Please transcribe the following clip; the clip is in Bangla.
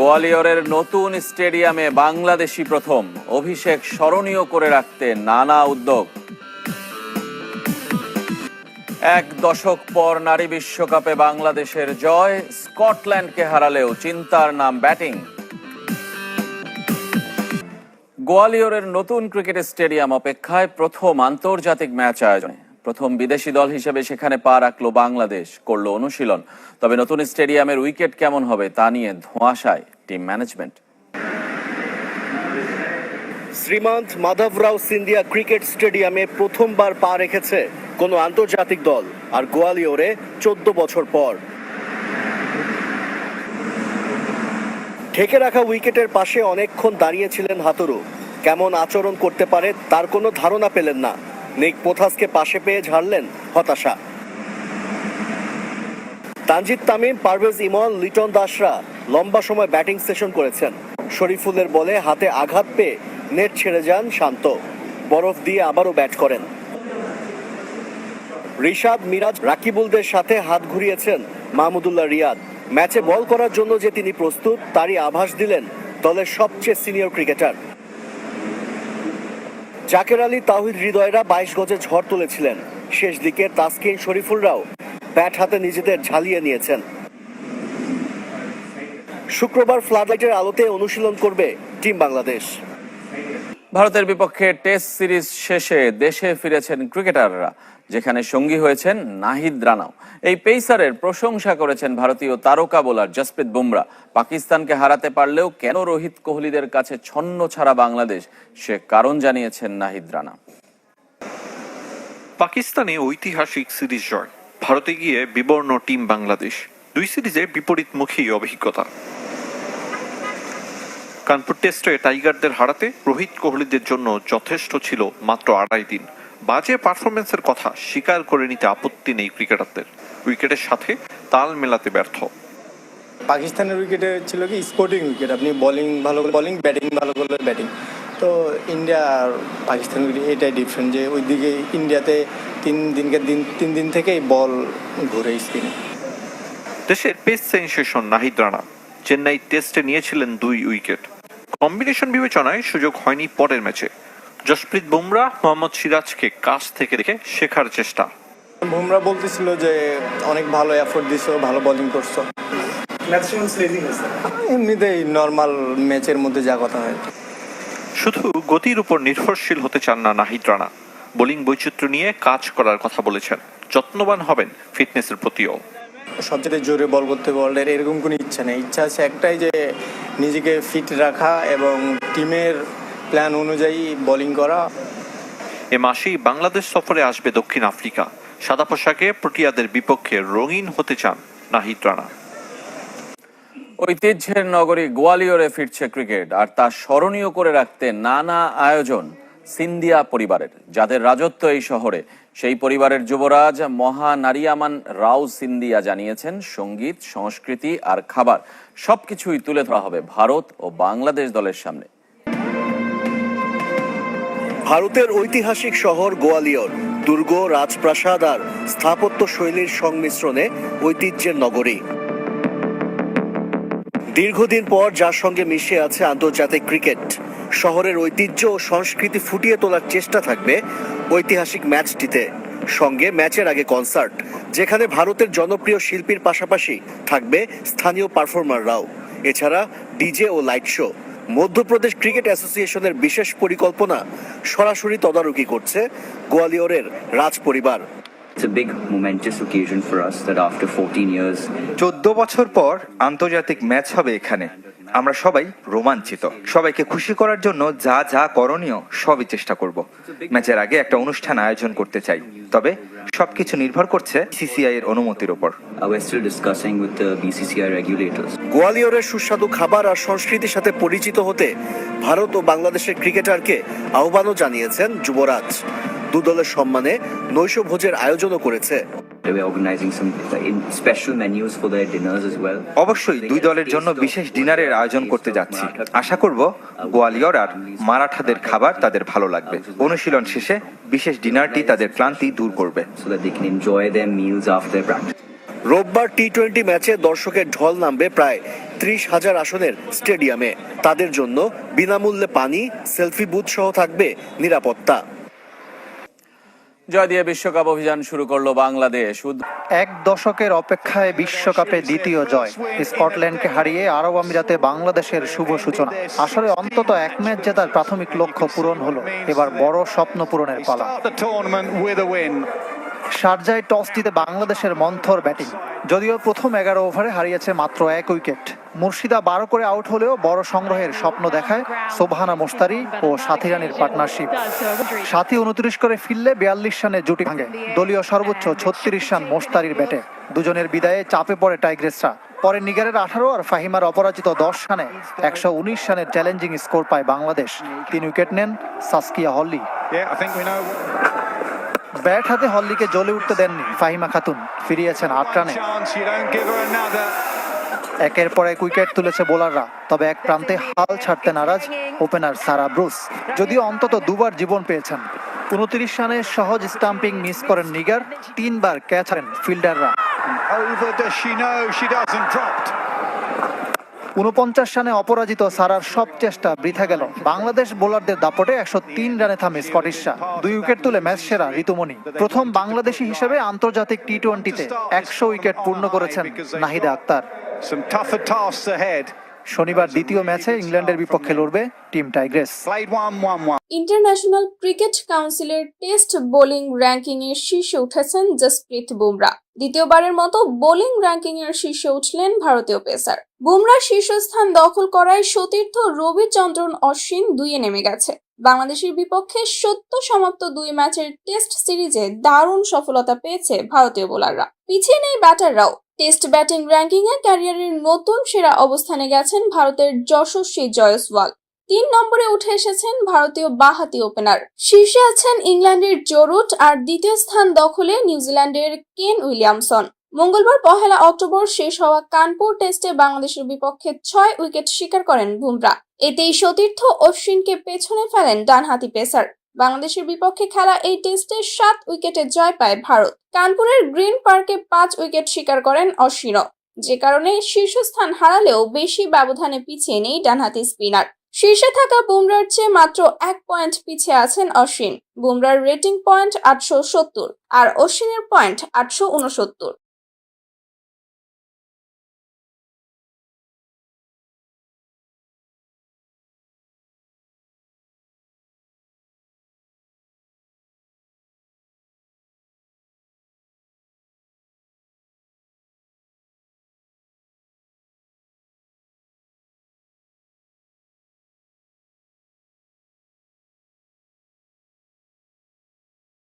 গোয়ালিয়রের নতুন স্টেডিয়ামে বাংলাদেশি প্রথম। অভিষেক স্মরণীয় করে রাখতে নানা উদ্যোগ। এক দশক পর নারী বিশ্বকাপে বাংলাদেশের জয় স্কটল্যান্ডকে হারালেও চিন্তার নাম ব্যাটিং। গোয়ালিয়রের নতুন ক্রিকেট স্টেডিয়াম অপেক্ষায় প্রথম আন্তর্জাতিক ম্যাচ আয়োজনে। প্রথম বিদেশি দল হিসেবে সেখানে পা রাখল বাংলাদেশ, করল অনুশীলন। তবে নতুন স্টেডিয়ামের উইকেট কেমন হবে তা নিয়ে ধোঁয়াশায় team management. Shrimant Madhavrao Scindia cricket স্টেডিয়ামে প্রথমবার পা রেখেছে কোনো আন্তর্জাতিক দল আর গোয়ালিয়রে চোদ্দ বছর পর। ঢেকে রাখা উইকেটের পাশে অনেকক্ষণ দাঁড়িয়েছিলেন হাতুরু। কেমন আচরণ করতে পারে তার কোনো ধারণা পেলেন না। নিক পোথাসকে পাশে পেয়ে ঝাড়লেন হতাশা। তানজিদ তামিম, পারভেজ ইমন, লিটন দাসরা লম্বা সময় ব্যাটিং সেশন করেছেন। শরীফুলের বলে হাতে আঘাত পেয়ে নেট ছেড়ে যান শান্ত। বরফ দিয়ে আবারও ব্যাট করেন। রিশাদ, মিরাজ, রাকিবুলদের সাথে হাত ঘুরিয়েছেন মাহমুদুল্লাহ রিয়াদ। ম্যাচে বল করার জন্য যে তিনি প্রস্তুত, তারই আভাস দিলেন দলের সবচেয়ে সিনিয়র ক্রিকেটার। জাকের আলী তাহিদ হৃদয়রা বাইশ গজে ঝড় তুলেছিলেন। শেষ দিকে তাসকিন শরীফুলরাও ব্যাট হাতে নিজেদের ঝালিয়ে নিয়েছেন। শুক্রবার ফ্লাডলাইটের আলোতে অনুশীলন করবে টিম বাংলাদেশ। ভারতের বিপক্ষে টেস্ট সিরিজ শেষে দেশে ফিরেছেন ক্রিকেটাররা, যেখানে সঙ্গী হয়েছেন নাহিদ রানাও। এই পেসারের প্রশংসা করেছেন ভারতীয় তারকা বোলার জসপ্রীত বুমরা। পাকিস্তানকে হারাতে পারলেও কেন রোহিত কোহলিদের কাছে ছন্ন ছাড়া বাংলাদেশ, সে কারণ জানিয়েছেন নাহিদ রানা। পাকিস্তানে ঐতিহাসিক সিরিজ জয়। ভারতে গিয়ে বিবর্ণ টিম বাংলাদেশ। দুই সিরিজে বিপরীতমুখী অভিজ্ঞতা। কানপুর টেস্টে টাইগারদের হারাতে রোহিত কোহলিদের জন্য যথেষ্ট ছিল মাত্র আড়াই দিন। বাজে পারফরমেন্সের কথা স্বীকার করে নিতে আপত্তি নেই ক্রিকেটারদের। উইকেটের সাথে তাল মেলাতে ব্যর্থ। পাকিস্তানের উইকেটে ছিল কি স্পোর্টিং উইকেট। আপনি বোলিং ভালো বলিং ব্যাটিং ভালো করলে ব্যাটিং তো ইন্ডিয়া আর পাকিস্তান এটাই ডিফারেন্ট যে ওইদিকে ইন্ডিয়াতে তিন দিনকে দিন তিন দিন থেকেই বল ঘুরে স্পিনে দেশের পেস সেন্সেশন নাহিদ রানা। চেন্নাই টেস্টে নিয়েছিলেন দুই উইকেট। কম্বিনেশন বিবেচনায় সুযোগ হয়নি পরের ম্যাচে। জসপ্রীত বুমরা মোহাম্মদ সিরাজকে কাছ থেকে দেখে শেখার চেষ্টা। বুমরা বলতেছিল যে অনেক ভালো এফোর্ট দিছো ভালো বোলিং করছ। এমনিতেই নর্মাল ম্যাচের মধ্যে যা কথা হয়। শুধু গতির উপর নির্ভরশীল হতে চান না নাহিদ রানা। বোলিং বৈচিত্র্য নিয়ে কাজ করার কথা বলেছেন। যত্নবান হবেন ফিটনেসের প্রতিও। সবচেয়ে জোরে বল করতে বলের এরকম কোনো ইচ্ছা নেই। ইচ্ছা আছে একটাই যে নিজেকে ফিট রাখা এবং টিমের প্ল্যান অনুযায়ী বোলিং করা। এ মাসেই বাংলাদেশ সফরে আসবে দক্ষিণ আফ্রিকা। সাদা পোশাকে প্রোটিয়াদের বিপক্ষে রঙিন হতে চান নাহিদ রানা। ঐতিহ্যের নগরী গোয়ালিয়রে ফিরছে ক্রিকেট আর তা স্মরণীয় করে রাখতে নানা আয়োজন সিন্ধিয়া পরিবারের, যাদের রাজত্ব এই শহরে। সেই পরিবারের যুবরাজ মহানারিয়ামান রাও সিন্ধিয়া জানিয়েছেন, সংগীত, সংস্কৃতি আর খাবার সবকিছুই তুলে ধরা হবে ভারত ও বাংলাদেশ দলের সামনে। ভারতের ঐতিহাসিক শহর গোয়ালিয়র, দুর্গ, রাজপ্রাসাদ আর স্থাপত্য শৈলীর সংমিশ্রণে ঐতিহ্যের নগরী। দীর্ঘদিন পর যার সঙ্গে মিশে আছে আন্তর্জাতিক ক্রিকেট। শহরের ঐতিহ্য ও সংস্কৃতি ফুটিয়ে তোলার চেষ্টা থাকবে ঐতিহাসিক ম্যাচটিতে। সঙ্গে ম্যাচের আগে কনসার্ট যেখানে ভারতের জনপ্রিয় শিল্পীর পাশাপাশি থাকবে স্থানীয় পারফর্মাররাও। এছাড়া ডিজে ও লাইট শো। মধ্যপ্রদেশ ক্রিকেট অ্যাসোসিয়েশনের বিশেষ পরিকল্পনা সরাসরি তদারকি করছে গোয়ালিয়রের রাজ পরিবার It's a big momentous occasion for us that after 14 years, চোদ্দ বছর পর আন্তর্জাতিক ম্যাচ হবে এখানে। আমরা সবাই রোমাঞ্চিত। সবাইকে খুশি করার জন্য যা যা করণীয় সবই চেষ্টা করব। ম্যাচের আগে একটা অনুষ্ঠান আয়োজন করতে চাই। তবে সবকিছু নির্ভর করছে সিসিআই এর অনুমতির উপর। Uh, we're still discussing with the গোয়ালিয়রের সুস্বাদু খাবার আর সংস্কৃতির সাথে পরিচিত হতে ভারত ও বাংলাদেশের ক্রিকেটারকে আহ্বানও জানিয়েছেন যুবরাজ। দু দলের সম্মানে নৈশ ভোজের আয়োজনও করেছে। We're organizing some in special menus for their dinners as well. অবশ্যই দুই দলের জন্য বিশেষ ডিনারের আয়োজন করতে যাচ্ছি। আশা করব গোয়ালিয়র আর মারাঠাদের খাবার তাদের ভালো লাগবে। অনুশীলন শেষে বিশেষ ডিনারটি তাদের ক্লান্তি দূর করবে। So that they can enjoy their meals after their practice. রোববার টি টোয়েন্টি ম্যাচে দর্শকের ঢল নামবে প্রায় ত্রিশ হাজার আসনের স্টেডিয়ামে। তাদের জন্য বিনামূল্যে পানি সেলফি বুথ সহ থাকবে নিরাপত্তা। জয় দিয়ে বিশ্বকাপ অভিযান শুরু করল বাংলাদেশ। এক দশকের অপেক্ষায় বিশ্বকাপে দ্বিতীয় জয়। স্কটল্যান্ডকে হারিয়ে আরব আমিরাতে বাংলাদেশের শুভ সূচনা। আসলে অন্তত এক ম্যাচ জেতার প্রাথমিক লক্ষ্য পূরণ হলো। এবার বড় স্বপ্ন পূরণের পালা। শারজায় টস জিতে বাংলাদেশের মন্থর ব্যাটিং। যদিও প্রথম এগারো ওভারে হারিয়েছে মাত্র এক উইকেট। মুর্শিদা বারো করে আউট হলেও বড় সংগ্রহের স্বপ্ন দেখায় সোবহানা মোস্তারি ও সাথী রানীর পার্টনারশিপ। সাথী উনত্রিশ করে ফিরলে বিয়াল্লিশ রানের জুটি ভাঙে। দলীয় সর্বোচ্চ ছত্রিশ রান মোস্তারির ব্যাটে। দুজনের বিদায়ে চাপে পড়ে টাইগ্রেসরা। পরে নিগারের আঠারো আর ফাহিমার অপরাজিত দশ রানে একশো উনিশ রানের চ্যালেঞ্জিং স্কোর পায় বাংলাদেশ। তিন উইকেট নেন সাসকিয়া হল্লি। ব্যাট হাতে হল্লিকে জ্বলে উঠতে দেননি ফাহিমা খাতুন। ফিরিয়েছেন আট রানে. একের পর এক উইকেট তুলেছে বোলাররা, তবে এক প্রান্তে হাল ছাড়তে নারাজ ওপেনার সারা ব্রুস, যদিও অন্তত দুবার জীবন পেয়েছেন। উনত্রিশ রানে সহজ স্টাম্পিং মিস করেন নিগার, তিনবার ক্যাচ ফিল্ডাররা। উনপঞ্চাশ রানে অপরাজিত সারার সব চেষ্টা বৃথা গেল। বাংলাদেশ বোলারদের দাপটে একশো তিন রানে থামে স্কটিশরা দুই উইকেট তুলে ম্যাচ সেরা ঋতুমণি। প্রথম বাংলাদেশি হিসেবে আন্তর্জাতিক টি টোয়েন্টিতে একশো উইকেট পূর্ণ করেছেন নাহিদা আক্তার। শনিবার দ্বিতীয় ম্যাচে ইংল্যান্ডের বিপক্ষে লড়বে টিম টাইগ্রেস. ইন্টারন্যাশনাল ক্রিকেট কাউন্সিলের টেস্ট বোলিং র্যাঙ্কিং এর শীর্ষে উঠেছেন জসপ্রীত বুমরা। দ্বিতীয়বারের মতো বোলিং র্যাঙ্কিং এর শীর্ষে উঠলেন ভারতীয় পেসার। বুমরা শীর্ষস্থান দখল করায় সতীর্থ রবিচন্দ্রন অশ্বিন দুইয়ে নেমে গেছে। বাংলাদেশের বিপক্ষে সত্য সমাপ্ত দুই ম্যাচের টেস্ট সিরিজে দারুণ সফলতা পেয়েছে ভারতীয় বোলাররা। পিছিয়ে নেই ব্যাটাররাও। টেস্ট ব্যাটিং র্যাঙ্কিং এ ক্যারিয়ারের নতুন সেরা অবস্থানে গেছেন ভারতের যশস্বী জয়সওয়াল। তিন নম্বরে উঠে এসেছেন ভারতীয় বাহাতি ওপেনার। শীর্ষে আছেন ইংল্যান্ডের জোরুট আর দ্বিতীয় স্থান দখলে নিউজিল্যান্ডের কেন উইলিয়ামসন। মঙ্গলবার পহেলা অক্টোবর শেষ হওয়া কানপুর টেস্টে বাংলাদেশের বিপক্ষে ছয় উইকেট শিকার করেন বুমরা। এতেই সতীর্থ অশ্বিনকে পেছনে ফেলেন ডানহাতি পেসার। বাংলাদেশের বিপক্ষে খেলা এই টেস্টে সাত উইকেটে জয় পায় ভারত। কানপুরের গ্রিন পার্কে পাঁচ উইকেট শিকার করেন অশ্বিনও যে কারণে শীর্ষস্থান হারালেও বেশি ব্যবধানে পিছিয়ে নেই ডানহাতি স্পিনার। শীর্ষে থাকা বুমরার চেয়ে মাত্র এক পয়েন্ট পিছিয়ে আছেন অশ্বিন। বুমরার রেটিং পয়েন্ট আটশো সত্তর আর অশ্বিনের পয়েন্ট আটশো উনসত্তর।